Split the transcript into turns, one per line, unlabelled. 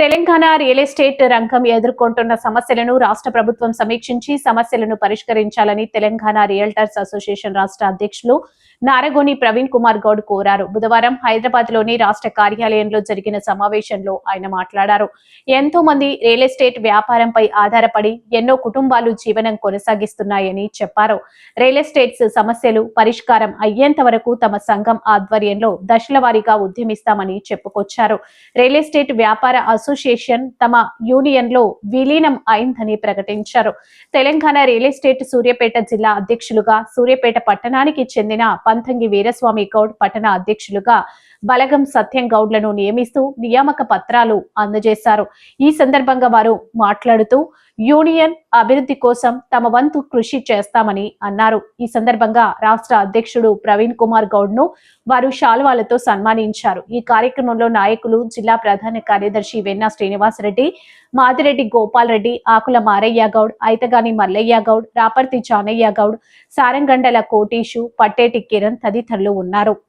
Telangana real estate రంగం ఎదుర్కొంటున్న సమస్యలను రాష్ట్ర ప్రభుత్వం సమీక్షించి సమస్యలను పరిష్కరించాలని తెలంగాణ రియల్టర్స్ అసోసియేషన్ రాష్ట్ర అధ్యక్షులు నారగోని ప్రవీణ్ కుమార్ గౌడ్ కోరారు. బుధవారం హైదరాబాద్లోని రాష్ట్ర కార్యాలయంలో జరిగిన సమావేశంలో ఆయన మాట్లాడారు. ఎంతో మంది రియల్ ఎస్టేట్ వ్యాపారంపై ఆధారపడి ఎన్నో కుటుంబాలు జీవనం కొనసాగిస్తున్నాయని చెప్పారు. రియల్ ఎస్టేట్స్ సమస్యలు పరిష్కారం అయ్యేంత వరకు తమ సంఘం ఆధ్వర్యంలో దశల వారీగా ఉద్యమిస్తామని చెప్పుకొచ్చారు. రియల్ ఎస్టేట్ వ్యాపార అసోసియేషన్ తమ యూనియన్లో విలీనం అయిందని ప్రకటించారు. తెలంగాణ రియల్ ఎస్టేట్ సూర్యాపేట జిల్లా అధ్యక్షులుగా సూర్యాపేట పట్టణానికి చెందిన పంతంగి వీరస్వామి గౌడ్ పట్టణ అధ్యక్షులుగా బలగం సత్యం గౌడ్లను నియమిస్తూ నియామక పత్రాలు అందజేశారు. ఈ సందర్భంగా వారు మాట్లాడుతూ యూనియన్ అభివృద్ధి కోసం తమ వంతు కృషి చేస్తామని అన్నారు. ఈ సందర్భంగా రాష్ట్ర అధ్యక్షుడు ప్రవీణ్ కుమార్ గౌడ్ను వారు శాల్వాలతో సన్మానించారు. ఈ కార్యక్రమంలో నాయకులు జిల్లా ప్రధాన కార్యదర్శి వెన్నా శ్రీనివాసరెడ్డి మాదిరెడ్డి గోపాల్ రెడ్డి ఆకుల మారయ్య గౌడ్ ఐతగాని మల్లయ్య గౌడ్ రాపర్తి చానయ్య గౌడ్ సారంగండల కోటీషు పట్టేటి కిరణ్ తదితరులు ఉన్నారు.